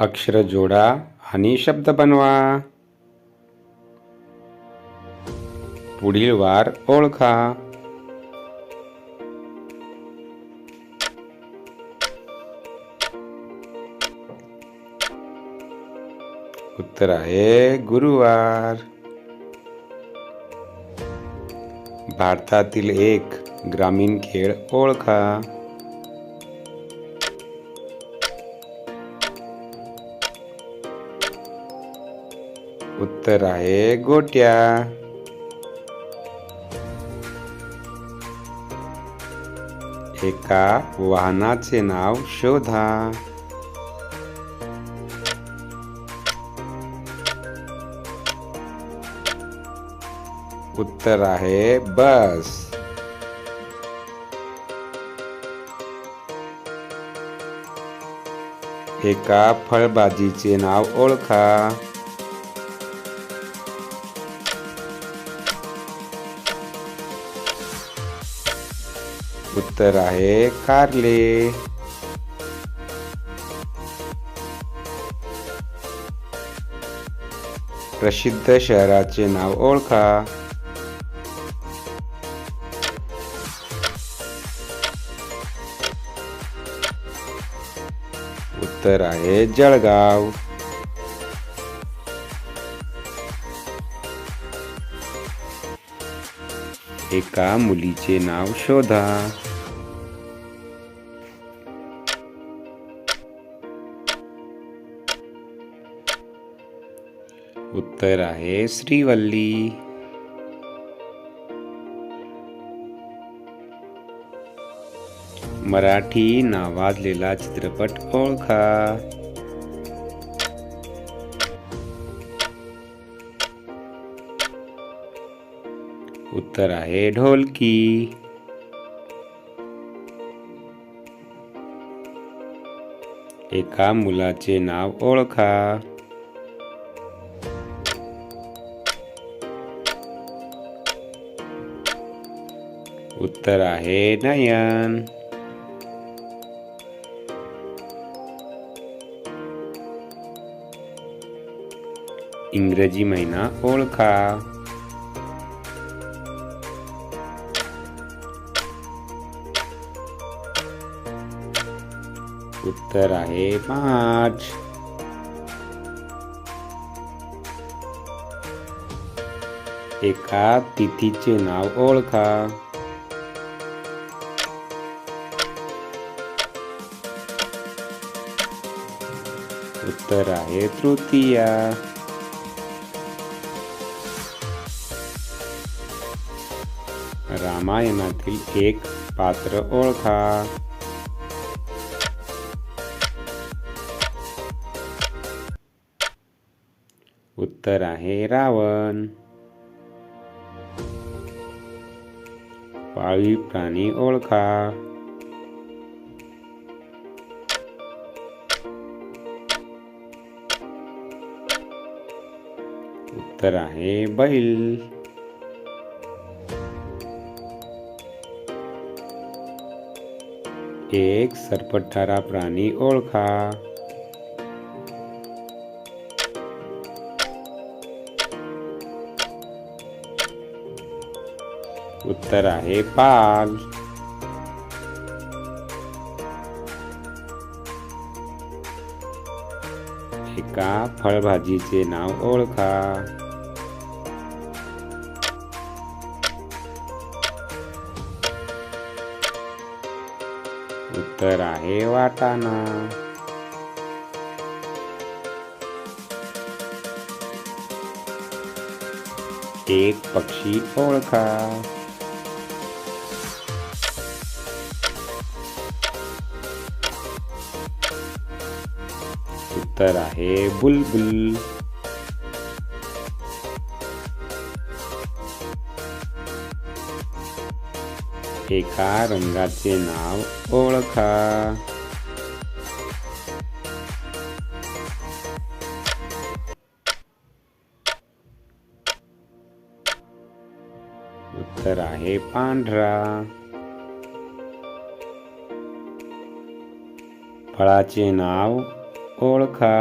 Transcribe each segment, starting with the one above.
अक्षर जोडा आणि शब्द बनवा. पुढील वार ओळखा. उत्तर आहे गुरुवार. भारतातील एक ग्रामीण खेळ ओळखा. उत्तर आहे गोट्या. एका वाहनाचे नाव शोधा. उत्तर आहे बस. एका फळभाजीचे नाव ओळखा. उत्तर आहे कारले. प्रसिद्ध शहराचे नाव ओळखा. उत्तर आहे जळगाव. एका मुलीचे नाव शोधा. उत्तर आहे श्रीवल्ली. मराठी नावाजलेला चित्रपट ओळखा. उत्तर आहे ढोलकी. एका मुलाचे नाव ओळखा. उत्तर आहे नयन. इंग्रजी महिना ओळखा. उत्तर आहे पाच. एका तिथीचे नाव ओळखा. उत्तर आहे तृतीया. रामायणातील एक पात्र ओळखा. उत्तर आहे रावण. पाळीव प्राणी ओळखा. उत्तर आहे बैल. एक सरपटणारा प्राणी ओळखा. उत्तर आहे पाल. एका फळभाजीचे नाव ओळखा. उत्तर आहे वाटाणा. एक पक्षी ओळखा. उत्तर आहे बुलबुल. एका रंगाचे नाव ओळखा. उत्तर आहे पांढरा. फळाचे नाव ओळखा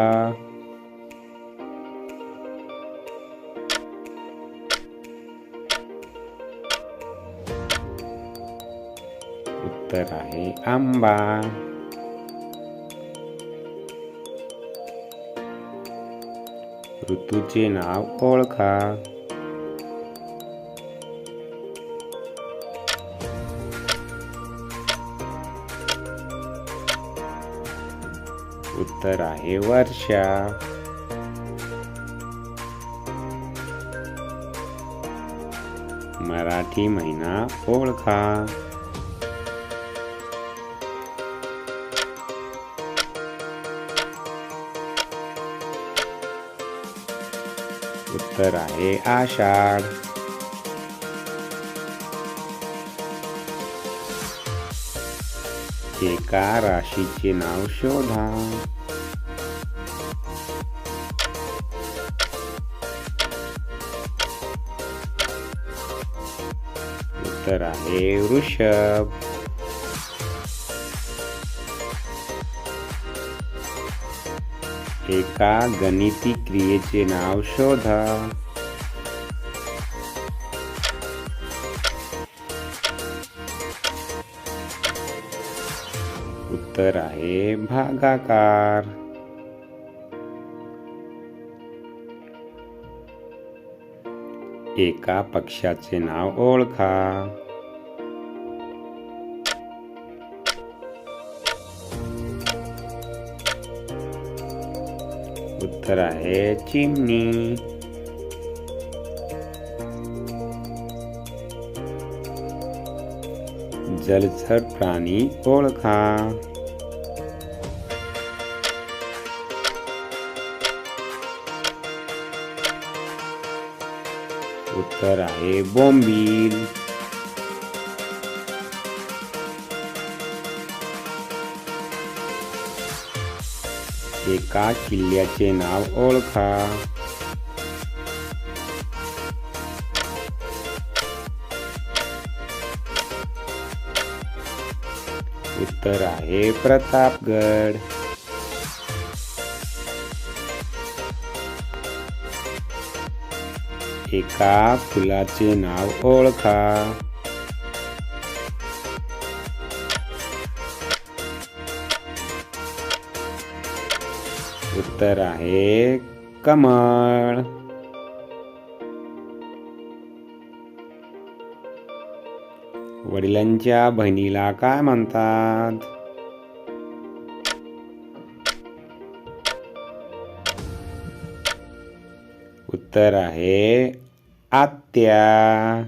उत्तर आहे आंबा ऋतूचे नाव ओळखा उत्तर आहे वर्षा. मराठी महिना ओळखा. उत्तर आहे आषाढ. एका राशीचे नाव शोधा. उत्तर आहे वृषभ. एका गणिती क्रियेचे नाव शोधा. उत्तर आहे भागाकार. एका पक्षाचे नाव ओळखा. उत्तर आहे चिमणी. जलचर प्राणी ओळखा. उत्तर आहे बोंबील. एका किल्ल्याचे नाव ओळखा. उत्तर आहे प्रतापगड. एका फुलाचे नाव ओळखा. उत्तर आहे कमळ. वडिलांच्या बहिणीला काय म्हणतात? उत्तर आहे आत्या.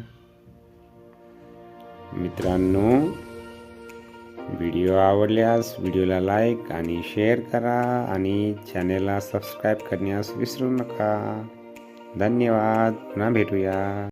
मित्रांनो व्हिडिओ आवडल्यास व्हिडिओला लाईक आणि शेअर करा आणि चॅनेलला सबस्क्राईब करण्यास विसरू नका. धन्यवाद. पुन्हा भेटूया.